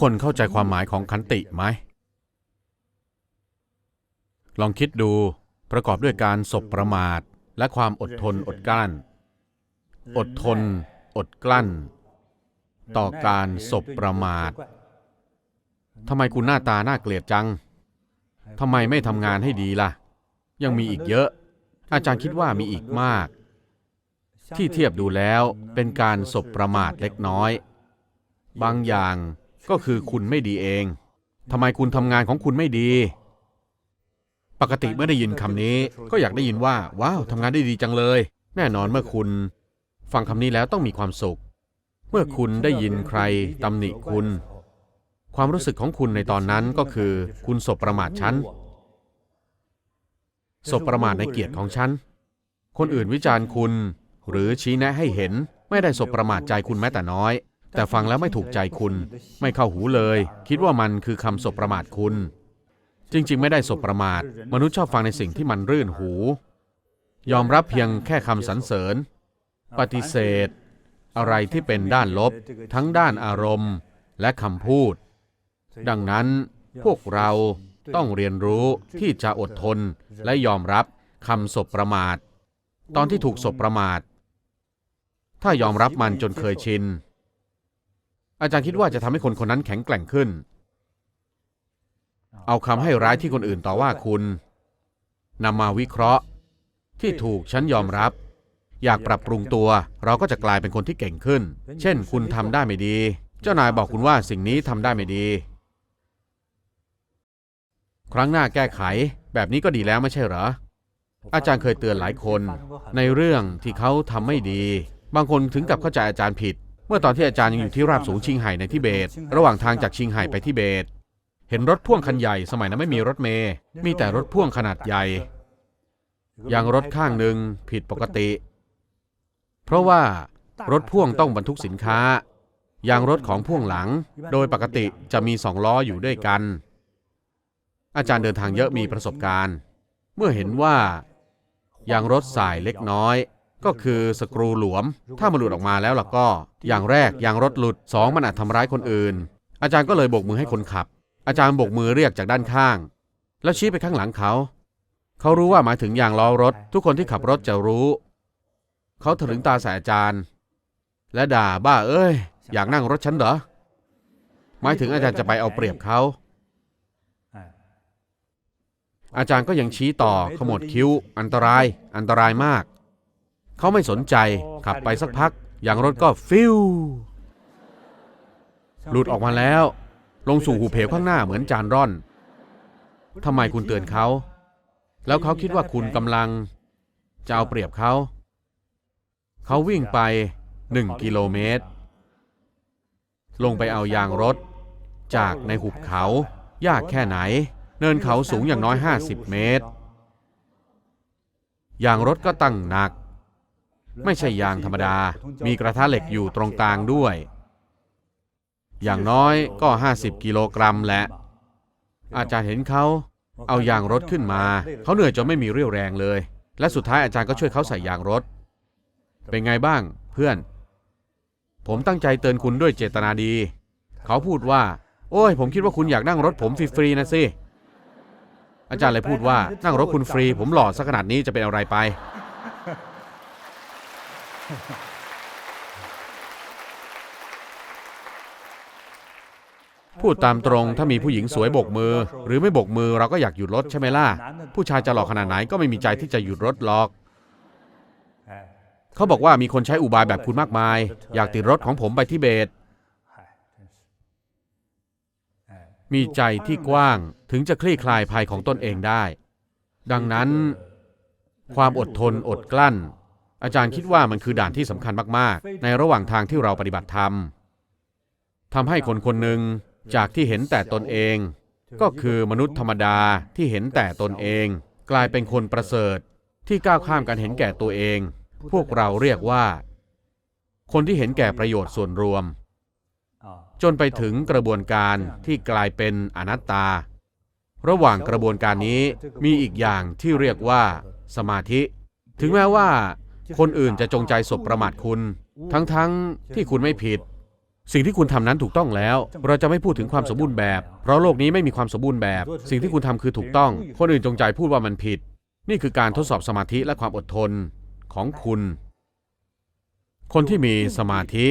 คนเข้าใจความหมายของขันติไหม ลองคิดดูประกอบด้วยการสบประมาท และความอดทนอดกลั้น อดทน อดกลั้น ต่อการสบประมาททำไมคุณหน้าตาน่าเกลียดจังทำไมไม่ทำงานให้ดีล่ะ ยังมีอีกเยอะ อาจารย์คิดว่ามีอีกมาก ที่เทียบดูแล้วเป็นการสบประมาทเล็กน้อย บางอย่าง ก็คือคุณไม่ดีเองทำไมคุณทำงานของคุณไม่ดี ปกติเมื่อได้ยินคำนี้ ก็อยากได้ยินว่า ว้าวทำงานได้ดีจังเลย แน่นอนเมื่อคุณ ฟังคำนี้แล้วต้องมีความสุข เมื่อคุณได้ยินใครตำหนิคุณ ความรู้สึกของคุณในตอนนั้นก็คือ คุณสบประมาทฉันสบประมาทในเกียรติของฉัน คนอื่นวิจารณ์คุณ หรือชี้แนะให้เห็น ไม่ได้สบประมาทใจคุณแม้แต่น้อย แต่ฟังแล้วไม่ถูกใจคุณ ไม่เข้าหูเลย คิดว่ามันคือคำสบประมาทคุณ จริง ๆ ไม่ได้สบประมาท มนุษย์ชอบฟังในสิ่งที่มันรื่นหู ยอมรับเพียงแค่คำสรรเสริญ ปฏิเสธ อะไรที่เป็นด้านลบ ทั้งด้านอารมณ์และคำพูด ดังนั้นพวกเราต้องเรียนรู้ที่จะอดทนและยอมรับคำสบประมาท ตอนที่ถูกสบประมาท ถ้ายอมรับมันจนเคยชิน อาจารย์คิดว่าจะทำให้คนคนนั้นแข็งแกร่งขึ้น เอาคำให้ร้ายที่คนอื่นต่อว่าคุณนำมาวิเคราะห์ ที่ถูกฉันยอมรับ อยากปรับปรุงตัว เราก็จะกลายเป็นคนที่เก่งขึ้น เช่น คุณทำได้ไม่ดี เจ้านายบอกคุณว่าสิ่งนี้ทำได้ไม่ดี ครั้งหน้าแก้ไข แบบนี้ก็ดีแล้วไม่ใช่เหรอ อาจารย์เคยเตือนหลายคน ในเรื่องที่เขาทำไม่ดี บางคนถึงกับเข้าใจอาจารย์ผิด เมื่อตอนที่อาจารย์ยังอยู่ที่ราบสูงชิงไห่ในทิเบต ระหว่างทางจากชิงไห่ไปทิเบต เห็นรถพ่วงคันใหญ่สมัยนั้นไม่มีรถเมล์มีแต่รถพ่วงขนาดใหญ่ยางรถข้างหนึ่งผิดปกติ เพราะว่ารถพ่วงต้องบรรทุกสินค้ายางรถของพ่วงหลัง โดยปกติจะมีสองล้ออยู่ด้วยกัน อาจารย์เดินทางเยอะมีประสบการณ์ เมื่อเห็นว่ายางรถสายเล็กน้อย ก็คือสกรูหลวม ถ้ามันหลุดออกมาแล้วล่ะก็ อย่างแรกยางรถหลุดสองมันอาจทำร้ายคนอื่น อาจารย์ก็เลยโบกมือให้คนขับ อาจารย์โบกมือเรียกจากด้านข้าง แล้วชี้ไปข้างหลังเขา เขารู้ว่าหมายถึงยางล้อรถ ทุกคนที่ขับรถจะรู้ เขาถลึงตาใส่อาจารย์ และด่าบ้าเอ้ย อยากนั่งรถฉันเหรอหมายถึงอาจารย์จะไปเอาเปรียบเขา อาจารย์ก็ยังชี้ต่อขมวดคิ้ว อันตราย อันตรายมาก เขาไม่สนใจขับไปสักพักยางรถก็ฟิวหลุดออกมาแล้ว ลงสู่หูเพวข้างหน้าเหมือนจานร่อนทำไมคุณเตือนเขา แล้วเขาคิดว่าคุณกำลังจะเอาเปรียบเขา เขาวิ่งไปหนึ่งกิโลเมตร ลงไปเอายางรถ จากในหุบเขา ยากแค่ไหน เนินเขาสูงอย่างน้อย 50 เมตร ยางรถก็ตั้งหนัก ไม่ใช่ยางธรรมดา มีกระทะเหล็กอยู่ตรงกลางด้วย อย่างน้อยก็ 50 กิโลกรัมแหละ อาจารย์เห็นเขา เอายางรถขึ้นมา เขาเหนื่อยจนไม่มีเรี่ยวแรงเลย และสุดท้ายอาจารย์ก็ช่วยเขาใส่ยางรถ เป็นไงบ้างเพื่อน ผมตั้งใจเตือนคุณด้วยเจตนาดี เขาพูดว่า โอ้ย ผมคิดว่าคุณอยากนั่งรถผมฟรีๆนะสิอาจารย์เลยพูดว่านั่งรถคุณฟรี ผมหล่อสักขนาดนี้จะเป็นอะไรไป พูดตามตรงถ้ามีผู้หญิงสวยโบกมือ หรือไม่โบกมือเราก็อยากหยุดรถใช่ไหมล่ะ ผู้ชายจะหล่อขนาดไหนก็ไม่มีใจที่จะหยุดรถหรอก เขาบอกว่ามีคนใช้อุบายแบบคุณมากมาย อยากติดรถของผมไปที่เบต มีใจที่กว้างถึงจะคลี่คลายภัยของตนเองได้ ดังนั้น ความอดทนอดกลั้น อาจารย์คิดว่ามันคือด่านที่สำคัญมากๆ ในระหว่างทางที่เราปฏิบัติธรรมทำให้คนคนหนึ่งจากที่เห็นแต่ตนเอง ก็คือมนุษย์ธรรมดาที่เห็นแต่ตนเอง กลายเป็นคนประเสริฐที่ก้าวข้ามการเห็นแก่ตัวเอง พวกเราเรียกว่า คนที่เห็นแก่ประโยชน์ส่วนรวม จนไปถึงกระบวนการที่กลายเป็นอนัตตา ระหว่างกระบวนการนี้มีอีกอย่างที่เรียกว่า สมาธิ ถึงแม้ว่า คนอื่นจะจงใจสบประมาทคุณ ทั้งๆทที่คุณไม่ผิด สิ่งที่คุณทำนั้นถูกต้องแล้ว เราจะไม่พูดถึงความสมบูรณ์แบบ เพราะโลกนี้ไม่มีความสมบูรณ์แบบ สิ่งที่คุณทำคือถูกต้อง คนอื่นจงใจพูดว่ามันผิด นี่คือการทดสอบสมาธิและความอดทนของคุณ คนที่มีสมาธิ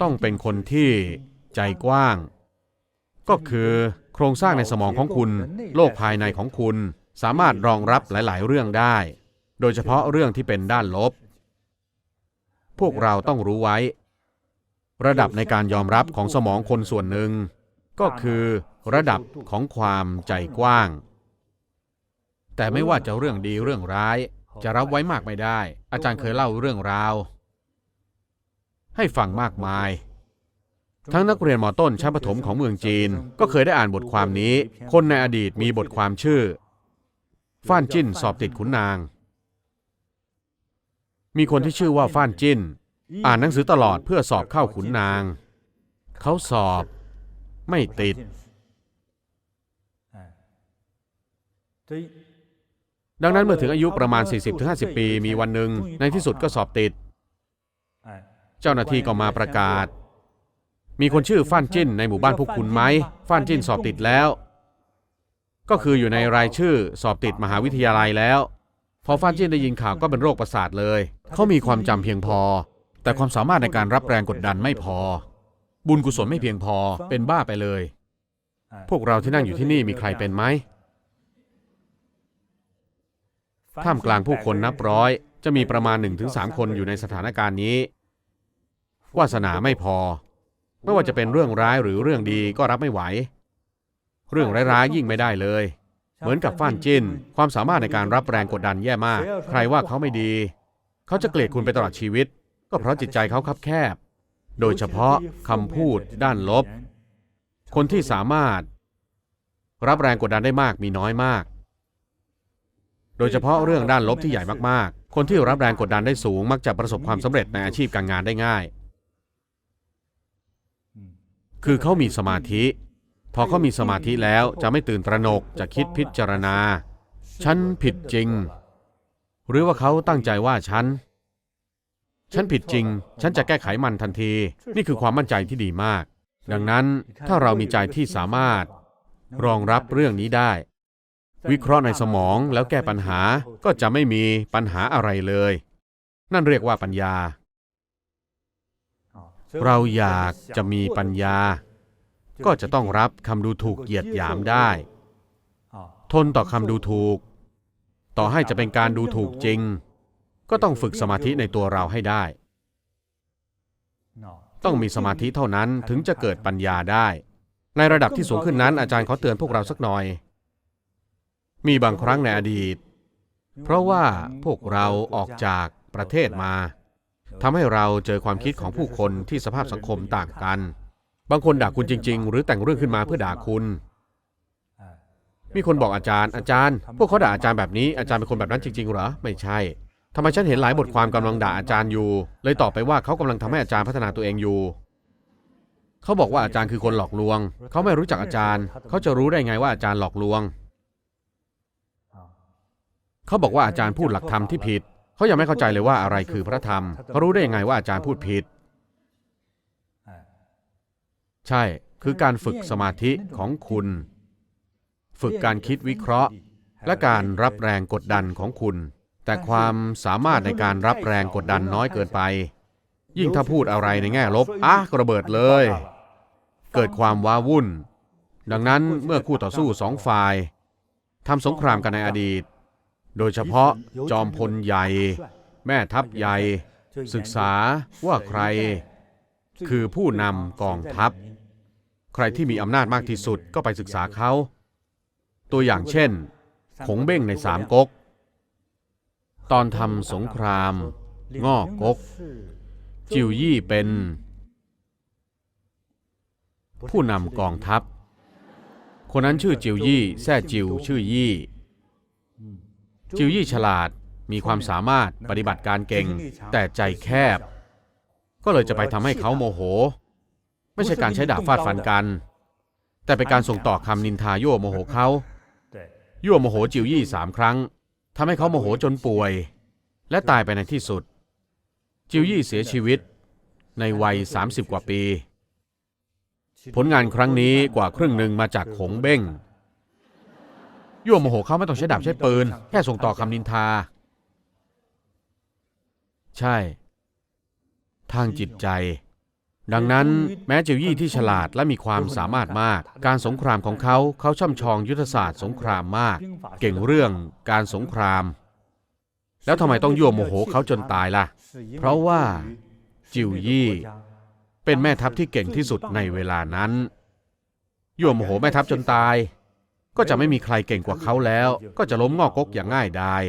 ต้องเป็นคนที่ใจกว้าง ก็คือโครงสร้างในสมองของคุณ โลกภายในของคุณ สามารถรองรับหลาย ๆ เรื่องได้ โดยเฉพาะเรื่องที่เป็นด้านลบ พวกเราต้องรู้ไว้ ระดับในการยอมรับของสมองคนส่วนหนึ่ง ก็คือระดับของความใจกว้าง แต่ไม่ว่าจะเรื่องดีเรื่องร้าย จะรับไว้มากไม่ได้ อาจารย์เคยเล่าเรื่องราว ให้ฟังมากมาย ทั้งนักเรียนมอต้นชั้นประถมของเมืองจีน ก็เคยได้อ่านบทความนี้ คนในอดีตมีบทความชื่อ ฟ้านจิ้นสอบติดขุนนาง มีคนที่ชื่อว่าฟ้านจิ้น อ่านหนังสือตลอดเพื่อสอบเข้าขุนนาง เขาสอบไม่ติด ดังนั้นเมื่อถึงอายุประมาณ 40-50 ปี มีวันหนึ่งในที่สุดก็สอบติด เจ้าหน้าที่ก็มาประกาศ มีคนชื่อฟ้านจิ้นในหมู่บ้านพวกคุณไหมฟ้านจิ้นสอบติดแล้ว ก็คืออยู่ในรายชื่อสอบติดมหาวิทยาลัยแล้ว พอฟานเจิ้นได้ยินข่าวก็เป็นโรคประสาทเลย เขามีความจำเพียงพอ แต่ความสามารถในการรับแรงกดดันไม่พอ บุญกุศลไม่เพียงพอเป็นบ้าไปเลย พวกเราที่นั่งอยู่ที่นี่มีใครเป็นไหมท่ามกลางผู้คนนับร้อย จะมีประมาณ 1-3 คนอยู่ในสถานการณ์นี้ วาสนาไม่พอ ไม่ว่าจะเป็นเรื่องร้ายหรือเรื่องดีก็รับไม่ไหว เรื่องร้ายๆยิ่งไม่ได้เลย เหมือนกับฟ้านจิ้นความสามารถในการรับแรงกดดันแย่มาก ใครว่าเขาไม่ดี เขาจะเกลียดคุณไปตลอดชีวิต ก็เพราะจิตใจเขาคับแคบ โดยเฉพาะคำพูดด้านลบ คนที่สามารถ รับแรงกดดันได้มากมีน้อยมาก โดยเฉพาะเรื่องด้านลบที่ใหญ่มากๆ คนที่รับแรงกดดันได้สูงมักจะประสบความสำเร็จในอาชีพการงานได้ง่าย คือเขามีสมาธิ พอเขามีสมาธิแล้วจะไม่ตื่นตระหนกจะคิดพิจารณา ฉันผิดจริง หรือว่าเขาตั้งใจว่าฉัน ฉันผิดจริง ฉันจะแก้ไขมันทันที นี่คือความมั่นใจที่ดีมาก ดังนั้นถ้าเรามีใจที่สามารถ รองรับเรื่องนี้ได้ วิเคราะห์ในสมองแล้วแก้ปัญหาก็จะไม่มีปัญหาอะไรเลย นั่นเรียกว่าปัญญา เราอยากจะมีปัญญา ก็จะต้องรับคำดูถูกเหยียดหยามได้ ทนต่อคำดูถูก ต่อให้จะเป็นการดูถูกจริง ก็ต้องฝึกสมาธิในตัวเราให้ได้ ต้องมีสมาธิเท่านั้นถึงจะเกิดปัญญาได้ ในระดับที่สูงขึ้นนั้นอาจารย์ขอเตือนพวกเราสักหน่อย มีบางครั้งในอดีต เพราะว่าพวกเราออกจากประเทศมาทำให้เราเจอความคิดของผู้คนที่สภาพสังคมต่างกัน บางคนด่าคุณจริง ๆ หรือแต่งเรื่องขึ้นมาเพื่อด่าคุณ มีคนบอกอาจารย์อาจารย์ พวกเขาด่าอาจารย์แบบนี้อาจารย์เป็นคนแบบนั้นจริงๆเหรอไม่ใช่ทำไมฉันเห็นหลายบทความกำลังด่าอาจารย์อยู่ เลยตอบไปว่าเขากำลังทำให้อาจารย์พัฒนาตัวเองอยู่ เขาบอกว่าอาจารย์คือคนหลอกลวง เขาไม่รู้จักอาจารย์ เขาจะรู้ได้ไงว่าอาจารย์หลอกลวง เขาบอกว่าอาจารย์พูดหลักธรรมที่ผิด เขายังไม่เข้าใจเลยว่าอะไรคือพระธรรม เขารู้ได้ยังไงว่าอาจารย์พูดผิด ใช่ คือการฝึกสมาธิของคุณ ฝึกการคิดวิเคราะห์ และการรับแรงกดดันของคุณ แต่ความสามารถในการรับแรงกดดันน้อยเกินไป ยิ่งถ้าพูดอะไรในแง่ลบอะกระเบิดเลย เกิดความว้าวุ่น ดังนั้นเมื่อคู่ต่อสู้สองฝ่ายทำสงครามกันในอดีต โดยเฉพาะจอมพลใหญ่ แม่ทัพใหญ่ ศึกษาว่าใคร คือผู้นำกองทัพ ใครที่มีอำนาจมากที่สุดก็ไปศึกษาเขา ตัวอย่างเช่นขงเบ้งในสามก๊ก ตอนทำสงคราม ง่อก๊ก จิวยี่เป็น ผู้นำกองทัพ คนนั้นชื่อจิวยี่ แซ่จิวชื่อยี่ จิวยี่ฉลาดมีความสามารถปฏิบัติการเก่ง แต่ใจแคบ ก็เลยจะไปทำให้เขาโมโห ไม่ใช่การใช้ดาบฟาดฟันกัน แต่เป็นการส่งต่อคำนินทายั่วโมโหเขายั่วโมโหจิวยี่สามครั้งทำให้เขาโมโหจนป่วย และตายไปในที่สุด จิวยี่เสียชีวิตในวัย 30 กว่าปี ผลงานครั้งนี้กว่าครึ่งหนึ่งมาจากขงเบ้งยั่วโมโหเขาไม่ต้องใช้ดาบใช้ปืน แค่ส่งต่อคำนินทา ใช่ ทางจิตใจ ดังนั้นแม้เจียวยี่ที่ฉลาดและมีความสามารถมาก การสงครามของเขาเขาช่ำชองยุทธศาสตร์สงครามมาก เก่งเรื่องการสงคราม แล้วทำไมต้องยั่วโมโหเขาจนตายล่ะ เพราะว่าจิวยี่เป็นแม่ทัพที่เก่งที่สุดในเวลานั้นยั่วโมโหแม่ทัพจนตาย ก็จะไม่มีใครเก่งกว่าเขาแล้ว ก็จะล้มงอกกกอย่างง่ายดาย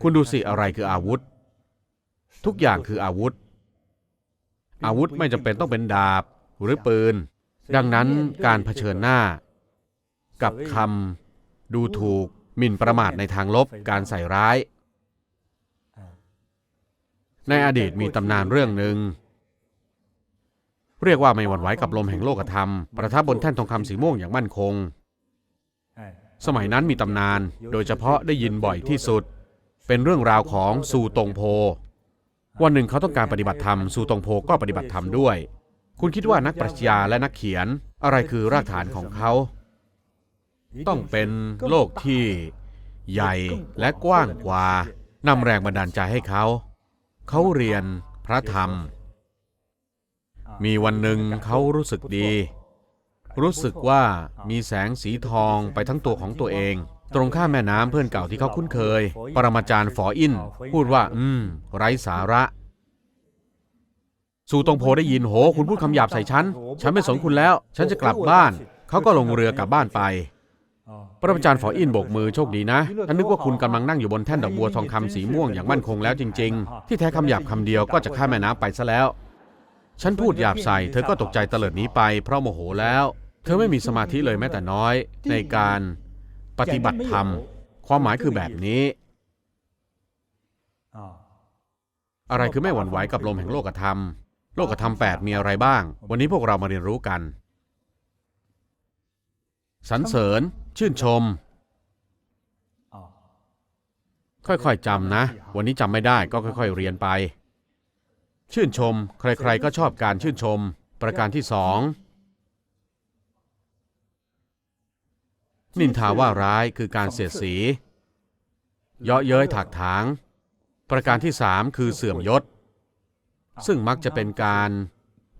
คุณดูสิอะไรคืออาวุธ ทุกอย่างคืออาวุธ อาวุธไม่จำเป็นต้องเป็นดาบหรือปืน ดังนั้นการเผชิญหน้า กับคำดูถูกหมิ่นประมาทในทางลบการใส่ร้าย ในอดีตมีตำนานเรื่องหนึ่ง เรียกว่าไม่หวั่นไหวกับลมแห่งโลกธรรม ประทับบนแท่นทองคำสีม่วงอย่างมั่นคง สมัยนั้นมีตำนาน โดยเฉพาะได้ยินบ่อยที่สุด เป็นเรื่องราวของซูตงโพ วันหนึ่งเขาต้องการปฏิบัติธรรมซูตงโพก็ปฏิบัติธรรมด้วย คุณคิดว่านักปรัชญาและนักเขียนอะไรคือรากฐานของเขา ต้องเป็นโลกที่ใหญ่และกว้างกว่านำแรงบันดาลใจให้เขา เขาเรียนพระธรรม มีวันหนึ่งเขารู้สึกดี รู้สึกว่ามีแสงสีทองไปทั้งตัวของตัวเอง ตรงข้ามแม่น้ำเพื่อนเก่าที่เขาคุ้นเคย ปรมาจารย์ฝออิน พูดว่า อืม ไร้สาระ สู่ตรงโพได้ยินโห คุณพูดคำหยาบใส่ฉัน ฉันไม่สนคุณแล้ว ฉันจะกลับบ้าน เขาก็ลงเรือกลับบ้านไป ปรมาจารย์ฝออินโบกมือโชคดีนะฉันนึกว่าคุณกำลังนั่งอยู่บนแท่นดอกบัวทองคำสีม่วงอย่างมั่นคงแล้วจริง ๆ ที่แท้คำหยาบคำเดียวก็จะข้ามแม่น้ำไปซะแล้ว ฉันพูดหยาบใส่เธอก็ตกใจเตลิดหนีไปเพราะโมโหแล้ว เธอไม่มีสมาธิเลยแม้แต่น้อย ในการ ปฏิบัติธรรม ความหมายคือแบบนี้ อะไรคือไม่หวั่นไหวกับลมแห่งโลกธรรม โลกธรรมแปดมีอะไรบ้าง วันนี้พวกเรามาเรียนรู้กัน สรรเสริญ ชื่นชม ค่อยๆจำนะ วันนี้จำไม่ได้ก็ค่อย ๆ เรียนไป ชื่นชม ใคร ๆ ก็ชอบการชื่นชม ประการที่สอง นินทาว่าร้ายคือการเสียดสี เยาะเย้ยถากถาง ประการที่สามคือเสื่อมยศ ซึ่งมักจะเป็นการ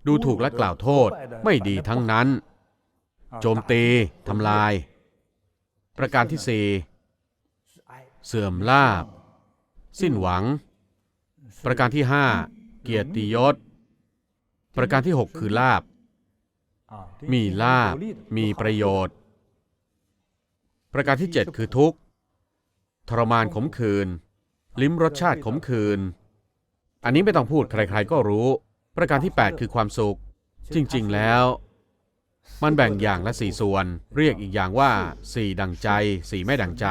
ดูถูกและกล่าวโทษไม่ดีทั้งนั้น โจมตีทำลาย ประการที่สี่เสื่อมลาบ สิ้นหวัง ประการที่ห้าเกียรติยศ ประการที่หกคือลาบ มีลาบ มีประโยชน์ ประการที่เจ็ดคือทุกข์ทรมานขมขื่นลิ้มรสชาติขมขื่นอันนี้ไม่ต้องพูดใครๆก็รู้ ประการที่ 8 คือความสุข จริง ๆ แล้ว มันแบ่งอย่างละสี่ส่วน เรียกอีกอย่างว่าสี่ดังใจสี่ไม่ดังใจ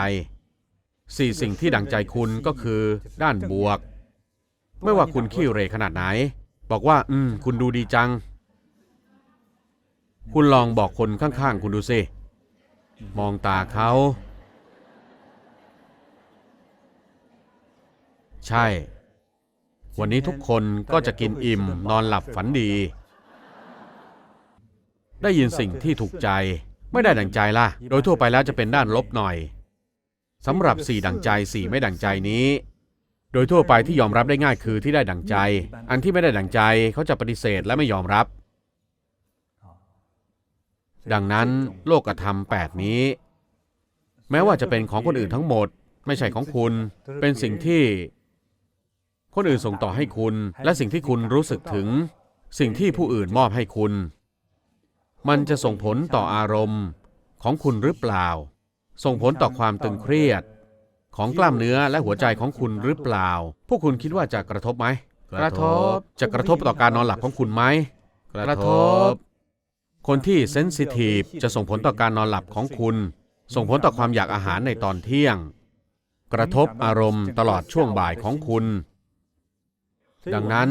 สี่สิ่งที่ดังใจคุณก็คือ ด้านบวก ไม่ว่าคุณขี้เหรขนาดไหน บอกว่า อืม คุณดูดีจัง คุณลองบอกคนข้างๆ คุณดูสิ มองตาเขา ใช่ วันนี้ทุกคนก็จะกินอิ่ม นอนหลับฝันดี ได้ยินสิ่งที่ถูกใจ ไม่ได้ดังใจล่ะ โดยทั่วไปแล้วจะเป็นด้านลบหน่อยสำหรับสี่ดังใจสี่ไม่ดังใจนี้ โดยทั่วไปที่ยอมรับได้ง่ายคือที่ได้ดังใจ อันที่ไม่ได้ดังใจเขาจะปฏิเสธและไม่ยอมรับ ดังนั้นโลกธรรมแปดนี้ แม้ว่าจะเป็นของคนอื่นทั้งหมด ไม่ใช่ของคุณ เป็นสิ่งที่ คนอื่นส่งต่อให้คุณ และสิ่งที่คุณรู้สึกถึง สิ่งที่ผู้อื่นมอบให้คุณ มันจะส่งผลต่ออารมณ์ของคุณหรือเปล่า ส่งผลต่อความตึงเครียด ของกล้ามเนื้อและหัวใจของคุณหรือเปล่า พวกคุณคิดว่าจะกระทบไหมกระทบ จะกระทบต่อการนอนหลับของคุณไหมกระทบ คนที่เซนซิทีฟจะส่งผลต่อการนอนหลับของคุณ ส่งผลต่อความอยากอาหารในตอนเที่ยง กระทบอารมณ์ตลอดช่วงบ่ายของคุณ ดังนั้น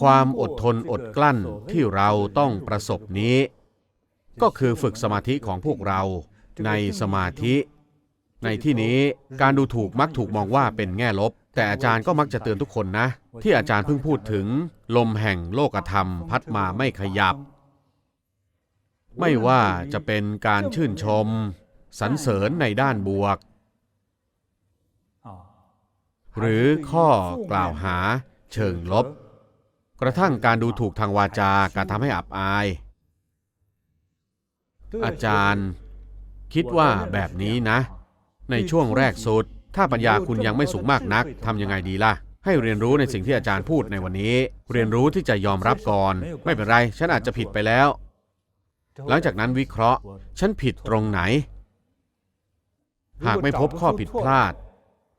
ความอดทนอดกลั้นที่เราต้องประสบนี้ ก็คือฝึกสมาธิของพวกเราในสมาธิ ในที่นี้การดูถูกมักถูกมองว่าเป็นแง่ลบ แต่อาจารย์ก็มักจะเตือนทุกคนนะ ที่อาจารย์เพิ่งพูดถึง ลมแห่งโลกธรรมพัดมาไม่ขยับ ไม่ว่าจะเป็นการชื่นชม สรรเสริญในด้านบวก หรือข้อกล่าวหาเชิงลบ กระทั่งการดูถูกทางวาจาการทำให้อับอาย อาจารย์คิดว่าแบบนี้นะ ในช่วงแรกสุด ถ้าปัญญาคุณยังไม่สูงมากนักทำยังไงดีล่ะ ให้เรียนรู้ในสิ่งที่อาจารย์พูดในวันนี้ เรียนรู้ที่จะยอมรับก่อน ไม่เป็นไร ฉันอาจจะผิดไปแล้ว หลังจากนั้นวิเคราะห์ ฉันผิดตรงไหน หากไม่พบข้อผิดพลาด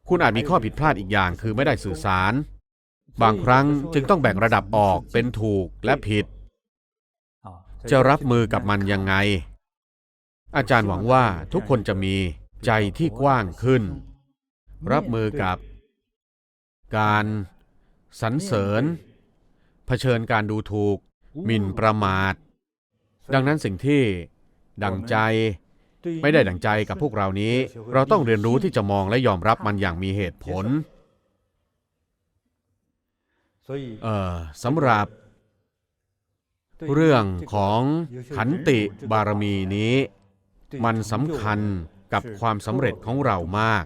คุณอาจมีข้อผิดพลาดอีกอย่างคือไม่ได้สื่อสาร บางครั้งจึงต้องแบ่งระดับออกเป็นถูกและผิด จะรับมือกับมันยังไง อาจารย์หวังว่าทุกคนจะมีใจที่กว้างขึ้น รับมือกับ การสรรเสริญ เผชิญการดูถูกหมิ่นประมาท ดังนั้นสิ่งที่ดังใจไม่ได้ดังใจกับพวกเรานี้ เราต้องเรียนรู้ที่จะมองและยอมรับมันอย่างมีเหตุผลเอ่อสำหรับ เรื่องของขันติบารมีนี้ มันสำคัญกับความสำเร็จของเรามาก